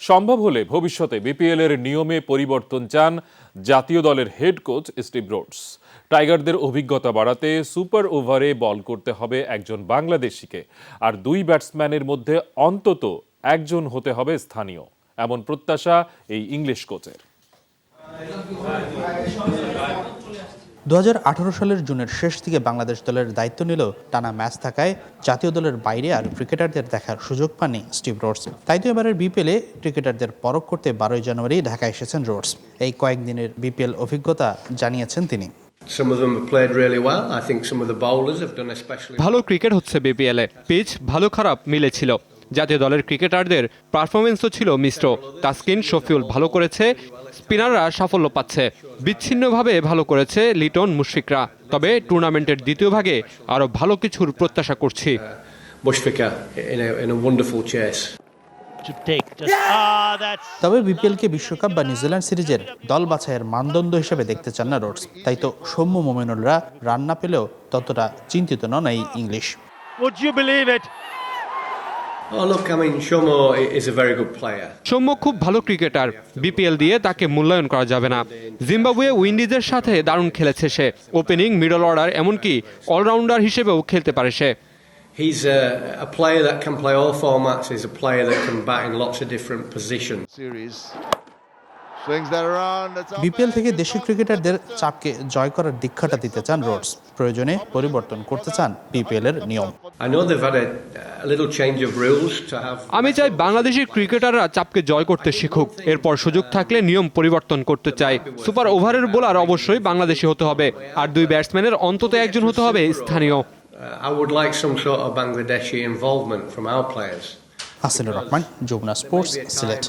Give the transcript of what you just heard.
সম্ভব হলে ভবিষ্যতে বিপিএল এর নিয়মে পরিবর্তন চান জাতীয় দলের হেড কোচ স্টিভ রোডস। টাইগারদের অভিজ্ঞতা বাড়াতে সুপার ওভারে বল করতে হবে একজন বাংলাদেশিকে, আর দুই ব্যাটসম্যানের মধ্যে অন্তত একজন হতে হবে স্থানীয়, এমন প্রত্যাশা এই ইংলিশ কোচের। দুহাজার আঠারো সালের জুনের শেষ দিকে বাংলাদেশ দলের দায়িত্ব নিল টানা ম্যাচ থাকায় জাতীয় দলের বাইরে আর ক্রিকেটারদের দেখার সুযোগ পাননি স্টিভ রোডস। তাই তো এবারের বিপিএলে ক্রিকেটারদের পরখ করতে বারোই জানুয়ারি ঢাকায় এসেছেন রোডস। এই কয়েকদিনের বিপিএল অভিজ্ঞতা জানিয়েছেন তিনি। ভালো ক্রিকেট হচ্ছে বিপিএলে। পিচ ভালো খারাপ মিলেছিল। জাতীয় দলের ক্রিকেটারদের পারফরমেন্সও ছিল মিশ্র তাসকিন শফিউল ভালো করেছে স্পিনাররা সাফল্য পাচ্ছে। বিচ্ছিন্নভাবে ভালো করেছে লিটন মুশফিকরা। তবে টুর্নামেন্টের দ্বিতীয় ভাগে আরও ভালো কিছুর প্রত্যাশা করছি। ah, তবে বিপিএলকে বিশ্বকাপ বা নিউজিল্যান্ড সিরিজের দল বাছাইয়ের মানদণ্ড হিসেবে দেখতে চান না রোডস। তাই তো সৌম্য মোমেনুলরা রান না পেলেও ততটা চিন্তিত নন এই English. Would you believe it? Soumya খুব ভালো ক্রিকেটার বিপিএল দিয়ে তাকে মূল্যায়ন করা যাবে না জিম্বাবুয়ে উইন্ডিজের সাথে দারুণ খেলেছে সে ওপেনিং মিডল অর্ডার এমনকি অলরাউন্ডার হিসেবেও খেলতে পারে সে He's a, a player that can play all formats. He's a player that can bat in lots of different positions. series. Swings that around. That's out BPL থেকে দেশি ক্রিকেটারদের চাপকে জয় করার দীক্ষাটা দিতে চান রোডস প্রয়োজনে পরিবর্তন করতে চান বিপিএল এর নিয়ম I know they've had a, a little change of rules to have. আমি চাই বাংলাদেশের ক্রিকেটাররা চাপকে জয় করতে শিখুক এরপর সুযোগ থাকলে নিয়ম পরিবর্তন করতে চাই সুপার ওভারের বোলার অবশ্যই বাংলাদেশি হতে হবে আর দুই ব্যাটসম্যানের অন্তত একজন হতে হবে স্থানীয় Uh, I would like some sort of Bangladeshi involvement from our players. Hasinur Rahman Jamuna sports Sylhet